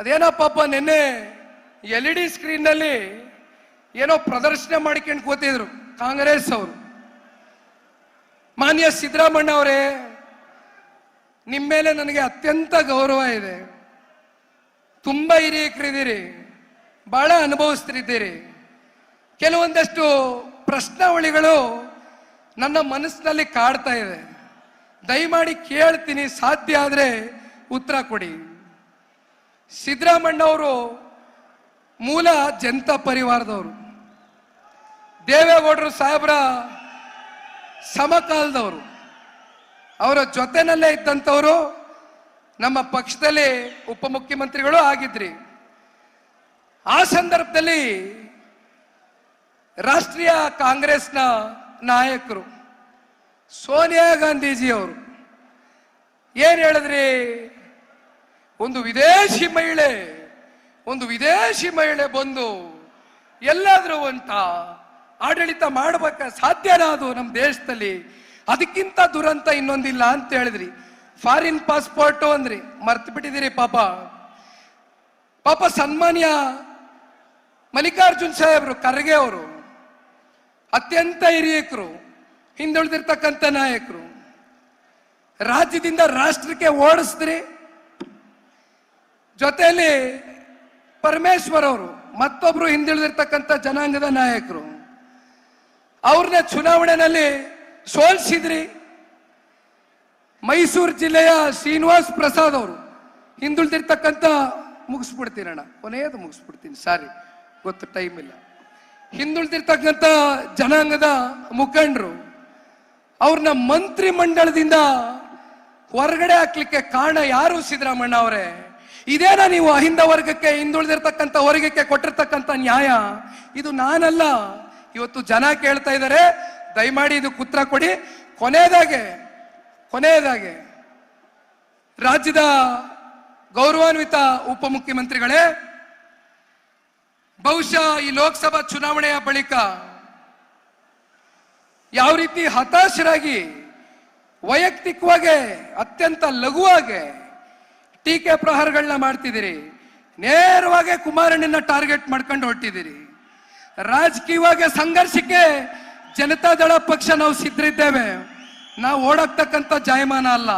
ಅದೇನೋ ಪಾಪ ನಿನ್ನೆ ಎಲ್ ಇ ಡಿ ಸ್ಕ್ರೀನ್ನಲ್ಲಿ ಏನೋ ಪ್ರದರ್ಶನ ಮಾಡಿಕೊಂಡು ಕೂತಿದ್ರು ಕಾಂಗ್ರೆಸ್ ಅವರು. ಮಾನ್ಯ ಸಿದ್ದರಾಮಣ್ಣ ಅವರೇ ನಿಮ್ಮ ಮೇಲೆ ನನಗೆ ಅತ್ಯಂತ ಗೌರವ ಇದೆ. ತುಂಬಾ ಹಿರಿಯಕರಿದ್ದೀರಿ ಬಹಳ ಅನುಭವಿಸ್ತಿದ್ದೀರಿ. ಕೆಲವೊಂದಷ್ಟು ಪ್ರಶ್ನಾವಳಿಗಳು ನನ್ನ ಮನಸ್ಸಿನಲ್ಲಿ ಕಾಡ್ತಾ ಇದೆ. ದಯಮಾಡಿ ಕೇಳ್ತೀನಿ, ಸಾಧ್ಯ ಆದರೆ ಉತ್ತರ ಕೊಡಿ. ಸಿದ್ದರಾಮಣ್ಣ ಅವರು ಮೂಲ ಜನತಾ ಪರಿವಾರದವರು. ದೇವೇಗೌಡರು ಸಾಹೇಬರ ಸಮಕಾಲದವರು. ಅವರ ಜೊತೆನಲ್ಲೇ ಇದ್ದಂಥವರು ನಮ್ಮ ಪಕ್ಷದಲ್ಲಿ ಉಪಮುಖ್ಯಮಂತ್ರಿಗಳು ಆಗಿದ್ರಿ. ಆ ಸಂದರ್ಭದಲ್ಲಿ ರಾಷ್ಟ್ರೀಯ ಕಾಂಗ್ರೆಸ್ನ ನಾಯಕರು ಸೋನಿಯಾ ಗಾಂಧೀಜಿ ಅವರು ಏನು ಹೇಳಿದ್ರಿ? ಒಂದು ವಿದೇಶಿ ಮಹಿಳೆ, ಒಂದು ವಿದೇಶಿ ಮಹಿಳೆ ಬಂದು ಎಲ್ಲಾದರೂ ಅಂತ ಆಡಳಿತ ಮಾಡಬೇಕ ಸಾಧ್ಯನಾ ನಮ್ಮ ದೇಶದಲ್ಲಿ, ಅದಕ್ಕಿಂತ ದುರಂತ ಇನ್ನೊಂದಿಲ್ಲ ಅಂತ ಹೇಳಿದ್ರಿ. ಫಾರಿನ್ ಪಾಸ್ಪೋರ್ಟ್ ಅಂದ್ರಿ, ಮರ್ತು ಬಿಟ್ಟಿದ್ದೀರಿ ಪಾಪ. ಪಾಪ ಸನ್ಮಾನ್ಯ ಮಲ್ಲಿಕಾರ್ಜುನ್ ಸಾಹೇಬ್ರು, ಖರ್ಗೆ ಅವರು, ಅತ್ಯಂತ ಹಿರಿಯಕರು, ಹಿಂದುಳಿದಿರ್ತಕ್ಕಂಥ ನಾಯಕರು, ರಾಜ್ಯದಿಂದ ರಾಷ್ಟ್ರಕ್ಕೆ ಓಡಿಸಿದ್ರಿ. ಜೊತೆಯಲ್ಲಿ ಪರಮೇಶ್ವರ್ ಅವರು ಮತ್ತೊಬ್ರು ಹಿಂದುಳಿದಿರ್ತಕ್ಕಂಥ ಜನಾಂಗದ ನಾಯಕರು ಅವ್ರನ್ನ ಚುನಾವಣೆಯಲ್ಲಿ ಸೋಲ್ಸಿದ್ರಿ. ಮೈಸೂರು ಜಿಲ್ಲೆಯ ಶ್ರೀನಿವಾಸ್ ಪ್ರಸಾದ್ ಅವರು ಹಿಂದುಳಿದಿರ್ತಕ್ಕಂಥ ಮುಗಿಸ್ಬಿಡ್ತೀನಣ್ಣ ಕೊನೆಯದು ಮುಗಿಸ್ಬಿಡ್ತೀನಿ, ಸಾರಿ, ಗೊತ್ತು ಟೈಮ್ ಇಲ್ಲ. ಹಿಂದುಳಿದಿರ್ತಕ್ಕಂಥ ಜನಾಂಗದ ಮುಖಂಡರು ಅವ್ರನ್ನ ಮಂತ್ರಿ ಮಂಡಲದಿಂದ ಹೊರಗಡೆ ಹಾಕ್ಲಿಕ್ಕೆ ಕಾರಣ ಯಾರು ಸಿದ್ದರಾಮಣ್ಣ ಅವರೇ? ಇದೇನಾ ನೀವು ಅಹಿಂದ ವರ್ಗಕ್ಕೆ ಹಿಂದುಳಿದಿರ್ತಕ್ಕಂಥ ವರ್ಗಕ್ಕೆ ಕೊಟ್ಟಿರ್ತಕ್ಕಂಥ ನ್ಯಾಯ? ಇದು ನಾನಲ್ಲ. ಇವತ್ತು ಜನ ಕೇಳ್ತಾ ಇದ್ದಾರೆ ದಯಮಾಡಿ ಇದು ಕುತ್ರ ಕೊಡಿ. ಕೊನೆಯದಾಗೆ ಕೊನೆಯದಾಗೆ, ರಾಜ್ಯದ ಗೌರವಾನ್ವಿತ ಉಪಮುಖ್ಯಮಂತ್ರಿಗಳೇ, ಬಹುಶಃ ಈ ಲೋಕಸಭಾ ಚುನಾವಣೆಯ ಬಳಿಕ ಯಾವ ರೀತಿ ಹತಾಶರಾಗಿ, ವೈಯಕ್ತಿಕವಾಗಿ, ಅತ್ಯಂತ ಲಘುವಾಗಿ ಟೀಕೆ ಪ್ರಹಾರಗಳನ್ನ ಮಾಡ್ತಿದ್ದೀರಿ. ನೇರವಾಗಿ ಕುಮಾರಣ್ಣನ ಟಾರ್ಗೆಟ್ ಮಾಡ್ಕೊಂಡು ಹೊರಟಿದ್ದೀರಿ. ರಾಜಕೀಯವಾಗಿ ಸಂಘರ್ಷಕ್ಕೆ ಜನತಾದಳ ಪಕ್ಷ ನಾವು ಸಿದ್ಧರಿದ್ದೇವೆ. ನಾವು ಓಡಾಕ್ತಕ್ಕಂಥ ಜಾಯಮಾನ ಅಲ್ಲ.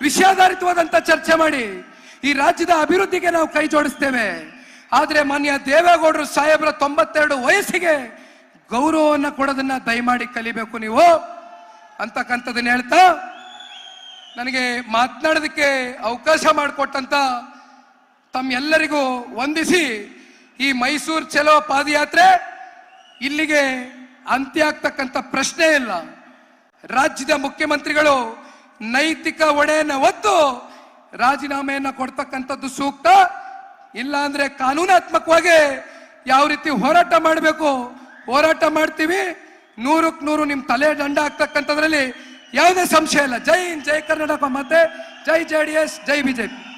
ವಿಷಯಾಧಾರಿತವಾದಂಥ ಚರ್ಚೆ ಮಾಡಿ ಈ ರಾಜ್ಯದ ಅಭಿವೃದ್ಧಿಗೆ ನಾವು ಕೈ ಜೋಡಿಸ್ತೇವೆ. ಆದರೆ ಮಾನ್ಯ ದೇವೇಗೌಡರು ಸಾಹೇಬರ ತೊಂಬತ್ತೆರಡು ವಯಸ್ಸಿಗೆ ಗೌರವವನ್ನು ಕೊಡೋದನ್ನ ದಯಮಾಡಿ ಕಲಿಬೇಕು ನೀವು. ಅಂತಕ್ಕಂಥದ್ದನ್ನ ಹೇಳ್ತಾ ನನಗೆ ಮಾತನಾಡೋದಕ್ಕೆ ಅವಕಾಶ ಮಾಡಿಕೊಟ್ಟಂತ ತಮ್ಮೆಲ್ಲರಿಗೂ ವಂದಿಸಿ ಈ ಮೈಸೂರು ಚಲೋ ಪಾದಯಾತ್ರೆ ಇಲ್ಲಿಗೆ ಅಂತ್ಯ ಆಗ್ತಕ್ಕಂಥ ಪ್ರಶ್ನೆ ಇಲ್ಲ. ರಾಜ್ಯದ ಮುಖ್ಯಮಂತ್ರಿಗಳು ನೈತಿಕ ಒಡೆಯನ್ನು ಒತ್ತು ರಾಜೀನಾಮೆಯನ್ನು ಕೊಡ್ತಕ್ಕಂಥದ್ದು ಸೂಕ್ತ, ಇಲ್ಲ ಅಂದ್ರೆ ಕಾನೂನಾತ್ಮಕವಾಗಿ ಯಾವ ರೀತಿ ಹೋರಾಟ ಮಾಡಬೇಕು? ಹೋರಾಟ ಮಾಡ್ತೀವಿ. ನೂರಕ್ಕೆ ನೂರು ನಿಮ್ಮ ತಲೆ ದಂಡ ಆಗ್ತಕ್ಕಂಥದ್ರಲ್ಲಿ ಯಾವುದೇ ಸಂಶಯ ಇಲ್ಲ. ಜೈ ಹಿಂದ್, ಜೈ ಕರ್ನಾಟಕ ಮತ್ತೆ ಜೈ ಜೆ ಡಿ ಎಸ್ ಜೈ ಬಿಜೆಪಿ